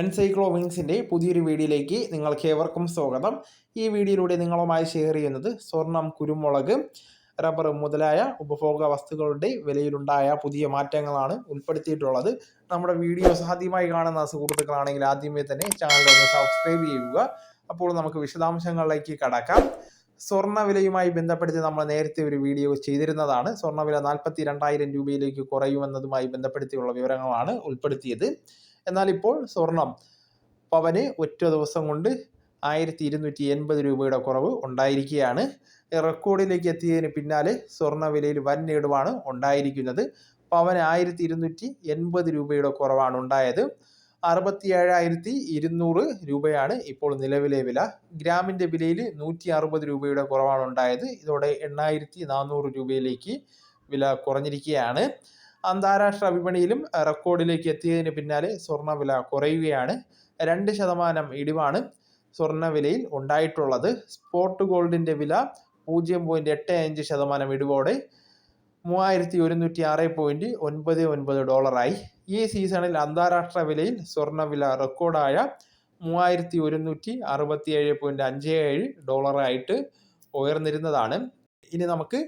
എൻസൈക്ലോവിങ്സിന്റെ പുതിയൊരു വീഡിയോയിലേക്ക് നിങ്ങൾക്ക് ഏവർക്കും സ്വാഗതം. ഈ വീഡിയോയിലൂടെ നിങ്ങളുമായി ഷെയർ ചെയ്യുന്നത് സ്വർണം കുരുമുളക് റബ്ബർ മുതലായ ഉപഭോഗ വസ്തുക്കളുടെ വിലയിലുണ്ടായ പുതിയ മാറ്റങ്ങളാണ് ഉൾപ്പെടുത്തിയിട്ടുള്ളത്. നമ്മുടെ വീഡിയോസ് ആദ്യമായി കാണുന്ന സുഹൃത്തുക്കളാണെങ്കിൽ ആദ്യമേ തന്നെ ചാനൽ ഒന്ന് സബ്സ്ക്രൈബ് ചെയ്യുക. അപ്പോൾ നമുക്ക് വിശദാംശങ്ങളിലേക്ക് കടക്കാം. സ്വർണവിലയുമായി ബന്ധപ്പെടുത്തി നമ്മൾ നേരത്തെ ഒരു വീഡിയോ ചെയ്തിരുന്നതാണ്. സ്വർണവില നാൽപ്പത്തി രണ്ടായിരം രൂപയിലേക്ക് കുറയുമെന്നതുമായി ബന്ധപ്പെടുത്തിയുള്ള വിവരങ്ങളാണ് ഉൾപ്പെടുത്തിയത്. എന്നാൽ ഇപ്പോൾ സ്വർണം. പവന് ഒറ്റ ദിവസം കൊണ്ട് ആയിരത്തി ഇരുന്നൂറ്റി എൺപത് രൂപയുടെ കുറവ് ഉണ്ടായിരിക്കുകയാണ്. റെക്കോർഡിലേക്ക് എത്തിയതിന് പിന്നാലെ സ്വർണ വിലയിൽ വൻ നേടുവാണ് ഉണ്ടായിരിക്കുന്നത്. പവന് ആയിരത്തി ഇരുന്നൂറ്റി എൺപത് രൂപയുടെ കുറവാണ് ഉണ്ടായത്. അറുപത്തി ഏഴായിരത്തി ഇരുന്നൂറ് രൂപയാണ് ഇപ്പോൾ നിലവിലെ വില. ഗ്രാമിന്റെ വിലയിൽ നൂറ്റി അറുപത് രൂപയുടെ കുറവാണ് ഉണ്ടായത്. ഇതോടെ എണ്ണായിരത്തി നാനൂറ് രൂപയിലേക്ക് വില കുറഞ്ഞിരിക്കുകയാണ്. അന്താരാഷ്ട്ര വിപണിയിലും റെക്കോർഡിലേക്ക് എത്തിയതിന് പിന്നാലെ സ്വർണവില കുറയുകയാണ്. രണ്ട് ശതമാനം ഇടിവാണ് സ്വർണവിലയിൽ ഉണ്ടായിട്ടുള്ളത്. സ്പോട്ട് ഗോൾഡിന്റെ വില പൂജ്യം പോയിന്റ് എട്ട് അഞ്ച് ശതമാനം ഇടിവോടെ മൂവായിരത്തി ഒരുന്നൂറ്റി ആറ് പോയിന്റ് ഒൻപത് ഒൻപത് ഡോളറായി. ഈ സീസണിൽ അന്താരാഷ്ട്ര വിലയിൽ സ്വർണവില റെക്കോർഡായ മൂവായിരത്തി ഒരുന്നൂറ്റി അറുപത്തി ഏഴ് പോയിന്റ് അഞ്ച് ഏഴ് ഡോളറായിട്ട് ഉയർന്നിരുന്നതാണ്. ഇനി നമുക്ക്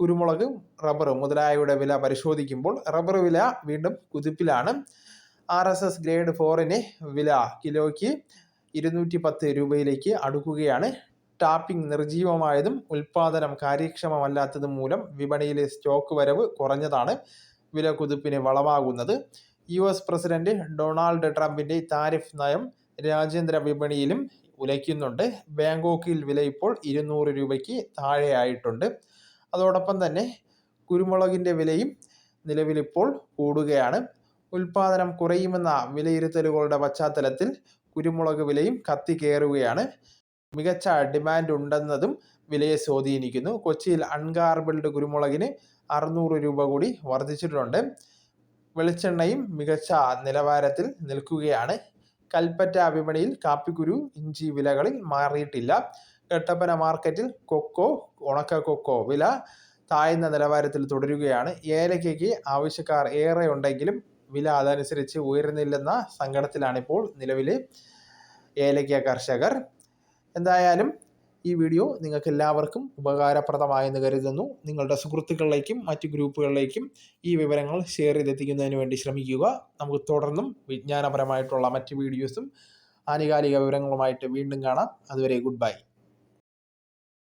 കുരുമുളക് റബ്ബർ മുതലായവയുടെ വില പരിശോധിക്കുമ്പോൾ റബ്ബർ വില വീണ്ടും കുതിപ്പിലാണ്. ആർ എസ് എസ് ഗ്രേഡ് ഫോറിന് വില കിലോയ്ക്ക് ഇരുന്നൂറ്റി പത്ത് രൂപയിലേക്ക് അടുക്കുകയാണ്. ടാപ്പിംഗ് നിർജീവമായതും ഉൽപാദനം കാര്യക്ഷമമല്ലാത്തതും മൂലം വിപണിയിലെ സ്റ്റോക്ക് വരവ് കുറഞ്ഞതാണ് വില കുതിപ്പിന് വളമാകുന്നത് യു എസ് പ്രസിഡന്റ് ഡൊണാൾഡ് ട്രംപിന്റെ താരിഫ് നയം രാജ്യാന്തര വിപണിയിലും ഉലയ്ക്കുന്നുണ്ട്. ബാങ്കോക്കിൽ വില ഇപ്പോൾ ഇരുന്നൂറ് രൂപയ്ക്ക് താഴെയായിട്ടുണ്ട്. അതോടൊപ്പം തന്നെ കുരുമുളകിന്റെ വിലയും നിലവിലിപ്പോൾ കൂടുകയാണ്. ഉൽപാദനം കുറയുമെന്ന വിലയിരുത്തലുകളുടെ പശ്ചാത്തലത്തിൽ കുരുമുളക് വിലയും കത്തിക്കയറുകയാണ് മികച്ച ഡിമാൻഡ് ഉണ്ടെന്നതും വിലയെ സ്വാധീനിക്കുന്നു. കൊച്ചിയിൽ അൺഗാർബിൾഡ് കുരുമുളകിന് അറുന്നൂറ് രൂപ കൂടി വർദ്ധിച്ചിട്ടുണ്ട്. വെളിച്ചെണ്ണയും മികച്ച നിലവാരത്തിൽ നിൽക്കുകയാണ്. കൽപ്പറ്റ വിപണിയിൽ കാപ്പിക്കുരു ഇഞ്ചി വിലകളിൽ മാറിയിട്ടില്ല. കട്ടപ്പന മാർക്കറ്റിൽ കൊക്കോ ഉണക്ക കൊക്കോ വില താഴ്ന്ന നിലവാരത്തിൽ തുടരുകയാണ്. ഏലക്കയ്ക്ക് ആവശ്യക്കാർ ഏറെ ഉണ്ടെങ്കിലും വില അതനുസരിച്ച് ഉയരുന്നില്ലെന്ന സങ്കടത്തിലാണിപ്പോൾ നിലവിലെ ഏലക്ക കർഷകർ. എന്തായാലും ഈ വീഡിയോ നിങ്ങൾക്ക് എല്ലാവർക്കും ഉപകാരപ്രദമായെന്ന് കരുതുന്നു. നിങ്ങളുടെ സുഹൃത്തുക്കളിലേക്കും മറ്റു ഗ്രൂപ്പുകളിലേക്കും ഈ വിവരങ്ങൾ ഷെയർ ചെയ്തെത്തിക്കുന്നതിന് വേണ്ടി ശ്രമിക്കുക. നമുക്ക് തുടർന്നും വിജ്ഞാനപരമായിട്ടുള്ള മറ്റ് വീഡിയോസും ആനുകാലിക വിവരങ്ങളുമായിട്ട് വീണ്ടും കാണാം. അതുവരെ ഗുഡ് ബൈ